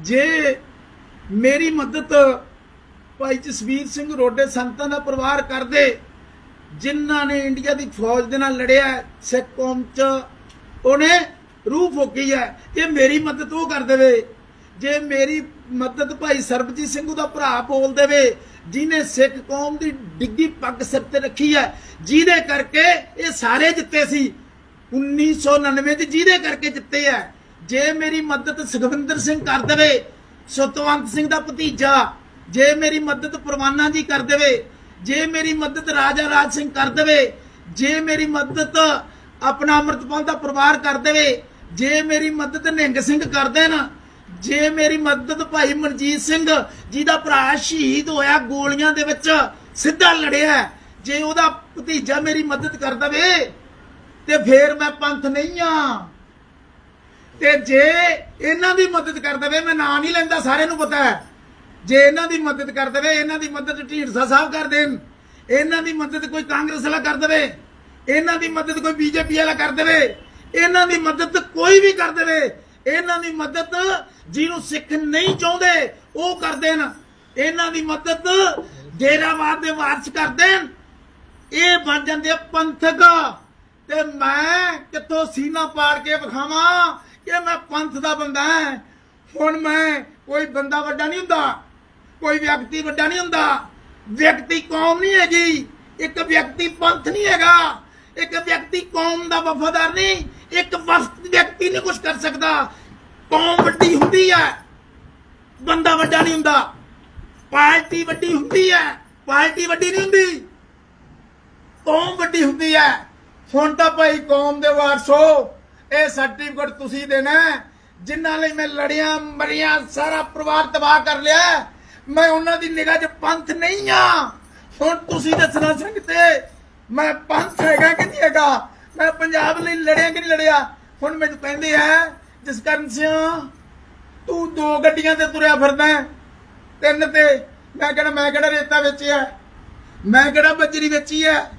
ਜੇ ਮੇਰੀ ਮਦਦ ਭਾਈ ਜਸਵੀਰ ਸਿੰਘ ਰੋਡੇ ਸੰਤਾਂ ਦਾ ਪਰਿਵਾਰ ਕਰਦੇ, ਜਿਨ੍ਹਾਂ ਨੇ ਇੰਡੀਆ ਦੀ ਫੌਜ ਦੇ ਨਾਲ ਲੜਿਆ, ਸਿੱਖ ਕੌਮ ਚ ਉਹਨੇ ਰੂਹ ਫੋਕੀ ਹੈ ਜੇ ਮੇਰੀ ਮਦਦ ਉਹ ਕਰ ਦੇਵੇ। ਜੇ ਮੇਰੀ ਮਦਦ ਭਾਈ ਸਰਬਜੀਤ ਸਿੰਘ ਉਹਦਾ ਭਰਾ ਬੋਲ ਦੇਵੇ, ਜਿਨੇ ਸਿੱਖ ਕੌਮ ਦੀ ਡਿੱਗੀ ਪੱਗ ਸਿਰ ਤੇ ਰੱਖੀ ਹੈ, ਜਿਹਦੇ ਕਰਕੇ ਇਹ ਸਾਰੇ ਜਿੱਤੇ ਸੀ 1999 ਚ ਜਿਹਦੇ ਕਰਕੇ ਜਿੱਤੇ ਹੈ। ਜੇ ਮੇਰੀ ਮਦਦ ਸੁਖਵਿੰਦਰ ਸਿੰਘ ਕਰ ਦੇਵੇ, ਸਤਵੰਤ ਸਿੰਘ ਦਾ ਭਤੀਜਾ, ਜੇ ਮੇਰੀ ਮਦਦ ਪਰਵਾਨਾ ਜੀ ਕਰ ਦੇਵੇ, ਜੇ ਮੇਰੀ ਮਦਦ ਰਾਜਾ ਰਾਜ ਸਿੰਘ ਕਰ ਦੇਵੇ, ਜੇ ਮੇਰੀ ਮਦਦ ਆਪਣਾ ਅਮਰਤਪਾਲ ਦਾ ਪਰਿਵਾਰ ਕਰ ਦੇਵੇ, ਜੇ ਮੇਰੀ ਮਦਦ ਨਿੰਗ ਸਿੰਘ ਕਰ ਦੇਣ, ਜੇ ਮੇਰੀ ਮਦਦ ਭਾਈ ਮਨਜੀਤ ਸਿੰਘ ਜਿਹਦਾ ਭਰਾ ਸ਼ਹੀਦ ਹੋਇਆ ਗੋਲੀਆਂ ਦੇ ਵਿੱਚ, ਸਿੱਧਾ ਲੜਿਆ, ਜੇ ਉਹਦਾ ਭਤੀਜਾ ਮੇਰੀ ਮਦਦ ਕਰ ਦੇਵੇ, ਤੇ ਫੇਰ ਮੈਂ ਪੰਥ ਨਹੀਂ ਆ। ਤੇ ਜੇ ਇਹਨਾਂ ਦੀ ਮਦਦ ਕਰ ਦੇਵੇ, ਮੈਂ ਨਾਂ ਨਹੀਂ ਲੈਂਦਾ, ਸਾਰਿਆਂ ਨੂੰ ਪਤਾ ਹੈ। ਜੇ ਇਹਨਾਂ ਦੀ ਮਦਦ ਕਰ ਦੇਵੇ, ਇਹਨਾਂ ਦੀ ਮਦਦ ਢੀਂਡਸਾ ਸਾਹਿਬ ਕਰ ਦੇਣ। ਇਹਨਾਂ ਦੀ ਮਦਦ ਕੋਈ ਕਾਂਗਰਸ ਵਾਲਾ ਕਰ ਦੇਵੇ, ਇਹਨਾਂ ਦੀ ਮਦਦ ਕੋਈ ਬੀਜੇਪੀ ਵਾਲਾ ਕਰ ਦੇਵੇ, ਇਹਨਾਂ ਦੀ ਮਦਦ ਕੋਈ ਵੀ ਕਰ ਦੇਵੇ, ਇਹਨਾਂ ਦੀ ਮਦਦ ਜਿਹਨੂੰ ਸਿੱਖ ਨਹੀਂ ਚਾਹੁੰਦੇ, ਉਹ ਕਰ ਦੇਣ। ਇਹਨਾਂ ਦੀ ਮਦਦ ਡੇਰਾਵਾਦ ਦੇ ਵਾਰਸ ਕਰ ਦੇਣ। ਇਹ ਬਣ ਜਾਂਦੇ ਆ ਪੰਥਕ। ਤੇ ਮੈਂ ਕਿੱਥੋਂ ਸੀਨਾ ਪਾੜ ਕੇ ਵਿਖਾਵਾਂ? ਕਿ ਮੈਂ ਪੰਥ ਦਾ ਬੰਦਾ ਹਾਂ। ਹੁਣ ਮੈਂ ਕੋਈ ਬੰਦਾ ਵੱਡਾ ਨਹੀਂ ਹੁੰਦਾ। ਕੋਈ ਵਿਅਕਤੀ ਵੱਡਾ ਨਹੀਂ ਹੁੰਦਾ। ਵਿਅਕਤੀ ਕੌਮ ਨਹੀਂ ਹੈਗੀ। ਇੱਕ ਵਿਅਕਤੀ ਪੰਥ ਨਹੀਂ ਹੈਗਾ। ਇੱਕ ਵਿਅਕਤੀ ਕੌਮ ਦਾ ਵਫਾਦਾਰ ਨਹੀਂ। ਇੱਕ ਵਕਤ ਵਿਅਕਤੀ ਨਹੀਂ ਕੁਝ ਕਰ ਸਕਦਾ। ਕੌਮ ਵੱਡੀ ਹੁੰਦੀ ਹੈ। ਬੰਦਾ ਵੱਡਾ ਨਹੀਂ ਹੁੰਦਾ। ਪਾਰਟੀ ਵੱਡੀ ਹੁੰਦੀ ਹੈ। ਪਾਰਟੀ ਵੱਡੀ ਨਹੀਂ ਹੁੰਦੀ। ਕੌਮ ਵੱਡੀ ਹੁੰਦੀ ਹੈ। ਹੁਣ ਤਾਂ ਭਾਈ ਕੌਮ ਦੇ ਵਾਰਸੋ ਇਹ ਸਰਟੀਫਿਕੇਟ ਤੁਸੀਂ ਦੇਣਾ ਹੈ। ਜਿਨ੍ਹਾਂ ਲਈ ਮੈਂ ਲੜਿਆ, ਮਰਿਆ, ਸਾਰਾ ਪਰਿਵਾਰ ਤਬਾਹ ਕਰ ਲਿਆ ਮੈਂ ਉਹਨਾਂ ਦੀ ਨਿਗਾਹ 'ਚ ਪੰਥ ਨਹੀਂ ਆ ਹੁਣ ਤੁਸੀਂ ਦੱਸਣਾ ਸੰਗਤੇ ਮੈਂ ਪੰਥ ਹੈਗਾ ਕਿ ਨਹੀਂ ਹੈਗਾ? ਮੈਂ ਪੰਜਾਬ ਲਈ ਲੜਿਆ ਕਿ ਨਹੀਂ ਲੜਿਆ? ਹੁਣ ਮੈਨੂੰ ਕਹਿੰਦੇ ਆ, ਜਿਸ ਕਰਨ ਸਿਆ ਤੂੰ ਦੋ ਗੱਡੀਆਂ ਤੇ ਤੁਰਿਆ ਫਿਰਦਾ ਤਿੰਨ ਤੇ ਮੈਂ ਕਿਹੜਾ ਮੈਂ ਕਿਹੜਾ ਰੇਤਾ ਵੇਚਿਆ ਮੈਂ ਕਿਹੜਾ ਬੱਜਰੀ ਵੇਚੀ ਹੈ?